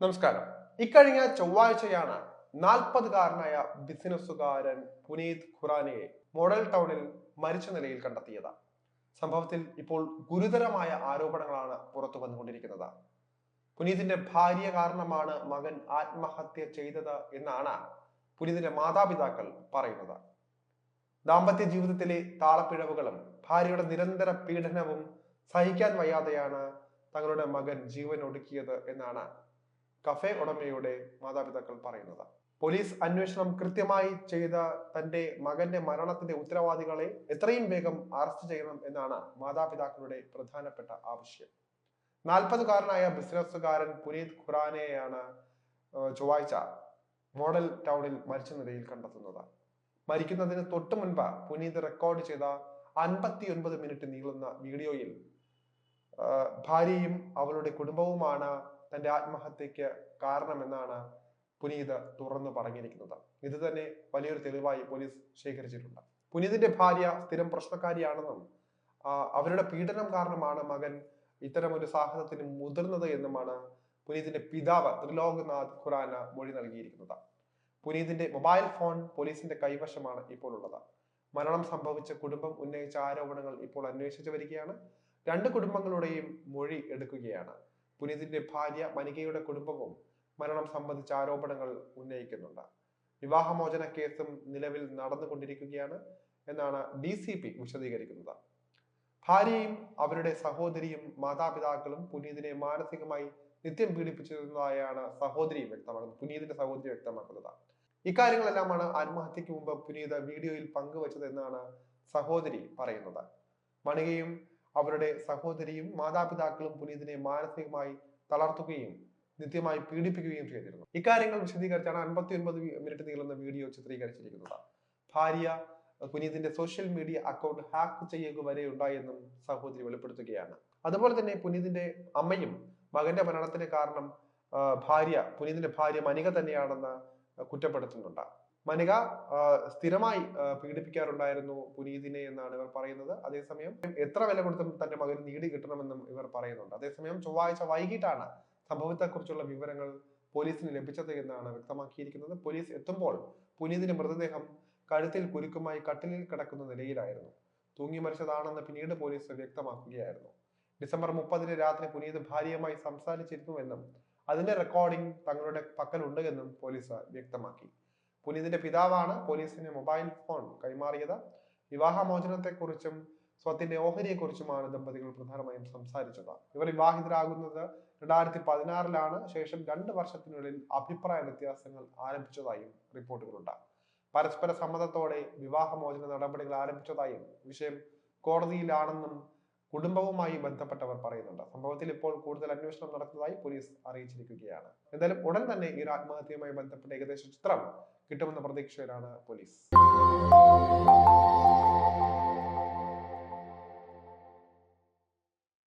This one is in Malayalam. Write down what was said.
നമസ്കാരം. ഇക്കഴിഞ്ഞ ചൊവ്വാഴ്ചയാണ് നാൽപ്പതുകാരനായ ബിസിനസ്സുകാരൻ പുനീത് ഖുറാനയെ മോഡൽ ടൗണിൽ മരിച്ച നിലയിൽ കണ്ടെത്തിയത്. സംഭവത്തിൽ ഇപ്പോൾ ഗുരുതരമായ ആരോപണങ്ങളാണ് പുറത്തു വന്നുകൊണ്ടിരിക്കുന്നത്. പുനീതിന്റെ ഭാര്യ കാരണമാണ് മകൻ ആത്മഹത്യ ചെയ്തത് എന്നാണ് പുനീതിന്റെ മാതാപിതാക്കൾ പറയുന്നത്. ദാമ്പത്യ ജീവിതത്തിലെ താളപ്പിഴവുകളും ഭാര്യയുടെ നിരന്തര പീഡനവും സഹിക്കാൻ വയ്യാതെയാണ് തങ്ങളുടെ മകൻ ജീവൻ ഒടുക്കിയത് എന്നാണ് കഫേ ഉടമയുടെ മാതാപിതാക്കൾ പറയുന്നത്. പോലീസ് അന്വേഷണം കൃത്യമായി ചെയ്ത തന്റെ മകന്റെ മരണത്തിന്റെ ഉത്തരവാദികളെ എത്രയും വേഗം അറസ്റ്റ് ചെയ്യണം എന്നാണ് മാതാപിതാക്കളുടെ പ്രധാനപ്പെട്ട ആവശ്യം. നാൽപ്പതുകാരനായ ബിസിനസ്സുകാരൻ പുനീത് ഖുറാനെയാണ് ചൊവ്വാഴ്ച മോഡൽ ടൗണിൽ മരിച്ച നിലയിൽ കണ്ടെത്തുന്നത്. മരിക്കുന്നതിന് തൊട്ടു മുൻപ് പുനീത് റെക്കോർഡ് ചെയ്ത അൻപത്തി ഒൻപത് മിനിറ്റ് നീളുന്ന വീഡിയോയിൽ ഭാര്യയും അവളുടെ കുടുംബവുമാണ് തന്റെ ആത്മഹത്യക്ക് കാരണമെന്നാണ് പുനീത് തുറന്നു പറഞ്ഞിരിക്കുന്നത്. ഇത് തന്നെ വലിയൊരു തെളിവായി പോലീസ് ശേഖരിച്ചിട്ടുണ്ട്. പുനീതിന്റെ ഭാര്യ സ്ഥിരം പ്രശ്നക്കാരിയാണെന്നും അവരുടെ പീഡനം കാരണമാണ് മകൻ ഇത്തരം ഒരു സാഹസത്തിന് മുതിർന്നത് എന്നുമാണ് പുനീതിന്റെ പിതാവ് ത്രിലോകനാഥ് ഖുറാന മൊഴി നൽകിയിരിക്കുന്നത്. പുനീതിന്റെ മൊബൈൽ ഫോൺ പോലീസിന്റെ കൈവശമാണ് ഇപ്പോൾ ഉള്ളത് മരണം സംഭവിച്ച കുടുംബം ഉന്നയിച്ച ആരോപണങ്ങൾ ഇപ്പോൾ അന്വേഷിച്ചു വരികയാണ്. രണ്ട് കുടുംബങ്ങളുടെയും മൊഴി എടുക്കുകയാണ്. പുനീതിന്റെ ഭാര്യ മനികയുടെ കുടുംബവും മരണം സംബന്ധിച്ച ആരോപണങ്ങൾ ഉന്നയിക്കുന്നുണ്ട്. വിവാഹമോചന കേസും നിലവിൽ നടന്നുകൊണ്ടിരിക്കുകയാണ് എന്നാണ് ഡി സി പി വിശദീകരിക്കുന്നത്. ഭാര്യയും അവരുടെ സഹോദരിയും മാതാപിതാക്കളും പുനീതിനെ മാനസികമായി നിത്യം പീഡിപ്പിച്ചിരുന്നതായാണ് സഹോദരി വ്യക്തമാക്കുന്നത് പുനീതിന്റെ സഹോദരി വ്യക്തമാക്കുന്നത്. ഇക്കാര്യങ്ങളെല്ലാമാണ് ആത്മഹത്യക്ക് മുമ്പ് പുനീത് വീഡിയോയിൽ പങ്കുവച്ചത് എന്നാണ് സഹോദരി പറയുന്നത്. മണികയും അവരുടെ സഹോദരിയും മാതാപിതാക്കളും പുനീതിനെ മാനസികമായി തളർത്തുകയും നിത്യമായി പീഡിപ്പിക്കുകയും ചെയ്തിരുന്നു. ഇക്കാര്യങ്ങൾ വിശദീകരിച്ചാണ് അൻപത്തി ഒൻപത് മിനിറ്റ് നീളുന്ന വീഡിയോ ചിത്രീകരിച്ചിരിക്കുന്നത്. ഭാര്യ പുനീതിന്റെ സോഷ്യൽ മീഡിയ അക്കൗണ്ട് ഹാക്ക് ചെയ്യുക വരെ ഉണ്ടായെന്നും സഹോദരി വെളിപ്പെടുത്തുകയാണ്. അതുപോലെ തന്നെ പുനീതിന്റെ അമ്മയും മകന്റെ മരണത്തിന് കാരണം ഭാര്യ പുനീതിന്റെ ഭാര്യ മനിക തന്നെയാണെന്ന് കുറ്റപ്പെടുത്തുന്നുണ്ട്. മനിക സ്ഥിരമായി പീഡിപ്പിക്കാറുണ്ടായിരുന്നു പുനീതിനെ എന്നാണ് ഇവർ പറയുന്നത്. അതേസമയം എത്ര വില കൊടുത്തും തന്റെ മകൻ നീടി കിട്ടണമെന്നും ഇവർ പറയുന്നുണ്ട്. അതേസമയം ചൊവ്വാഴ്ച വൈകിട്ടാണ് സംഭവത്തെക്കുറിച്ചുള്ള വിവരങ്ങൾ പോലീസിന് ലഭിച്ചത് എന്നാണ് വ്യക്തമാക്കിയിരിക്കുന്നത്. പോലീസ് എത്തുമ്പോൾ പുനീതിന്റെ മൃതദേഹം കഴുത്തിൽ കുരുക്കുമായി കട്ടിലിൽ കിടക്കുന്ന നിലയിലായിരുന്നു. തൂങ്ങി മരിച്ചതാണെന്ന് പിന്നീട് പോലീസ് വ്യക്തമാക്കുകയായിരുന്നു. ഡിസംബർ മുപ്പതിന് രാത്രി പുനീത് ഭാര്യയുമായി സംസാരിച്ചിരുന്നുവെന്നും അതിന്റെ റെക്കോർഡിംഗ് തങ്ങളുടെ പക്കലുണ്ട് എന്നും പോലീസ് വ്യക്തമാക്കി. പുനീതിന്റെ പിതാവാണ് പോലീസിന് മൊബൈൽ ഫോൺ കൈമാറിയത്. വിവാഹമോചനത്തെക്കുറിച്ചും സ്വത്തിന്റെ ഓഹരിയെക്കുറിച്ചുമാണ് ദമ്പതികൾ പ്രധാനമായും സംസാരിച്ചത്. ഇവർ വിവാഹിതരാകുന്നത് രണ്ടായിരത്തി പതിനാറിലാണ് ശേഷം രണ്ട് വർഷത്തിനുള്ളിൽ അഭിപ്രായ വ്യത്യാസങ്ങൾ ആരംഭിച്ചതായും റിപ്പോർട്ടുകളുണ്ട്. പരസ്പര സമ്മതത്തോടെ വിവാഹമോചന നടപടികൾ ആരംഭിച്ചതായും വിഷയം കോടതിയിലാണെന്നും കുടുംബവുമായി ബന്ധപ്പെട്ടവർ പറയുന്നുണ്ട്. സംഭവത്തിൽ ഇപ്പോൾ കൂടുതൽ അന്വേഷണം നടക്കുന്നതായി പോലീസ് അറിയിച്ചിരിക്കുകയാണ്. എന്തായാലും ഉടൻ തന്നെ ഈ ആത്മഹത്യയുമായി ബന്ധപ്പെട്ട ഏകദേശ ചിത്രം കിട്ടുമെന്ന പ്രതീക്ഷയിലാണ് പോലീസ്.